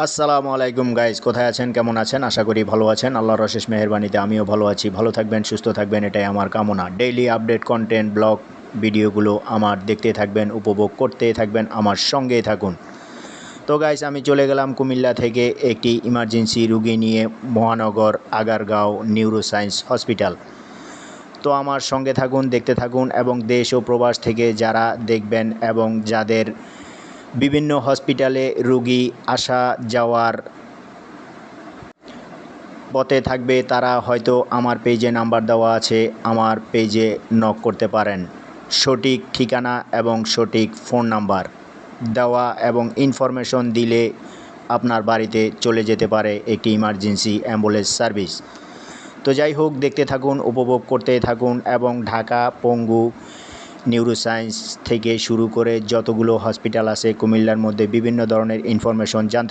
আসসালামু আলাইকুম গাইজ, কোথায় আছেন? কেমন আছেন? আশা করি ভালো আছেন। আল্লাহর অশেষ মেহরবানিতে আমিও ভালো আছি। ভালো থাকবেন, সুস্থ থাকবেন, এটাই আমার কামনা। ডেইলি আপডেট কন্টেন্ট ব্লগ ভিডিওগুলো আমার দেখতে থাকবেন, উপভোগ করতে থাকবেন, আমার সঙ্গেই থাকুন। তো গাইজ, আমি চলে গেলাম কুমিল্লা থেকে একটি ইমার্জেন্সি রুগী নিয়ে মহানগর আগারগাঁও নিউরো সায়েন্স হসপিটাল তো আমার সঙ্গে থাকুন, দেখতে থাকুন এবং দেশ ও প্রবাস থেকে যারা দেখবেন এবং যাদের বিভিন্ন হসপিটালে রুগী আসা যাওয়ার পথে থাকবে, তারা হয়তো আমার পেজে নাম্বার দেওয়া আছে, আমার পেজে নক করতে পারেন। সঠিক ঠিকানা এবং সঠিক ফোন নাম্বার দেওয়া এবং ইনফরমেশন দিলে আপনার বাড়িতে চলে যেতে পারে একটি ইমার্জেন্সি অ্যাম্বুলেন্স সার্ভিস তো যাই হোক, দেখতে থাকুন, উপভোগ করতে থাকুন এবং ঢাকা, পঙ্গু নিউরোসায়েন্স থেকে শুরু করে যতগুলো হসপিটাল আছে কুমিল্লার মধ্যে বিভিন্ন ধরনের ইনফরমেশন জানতে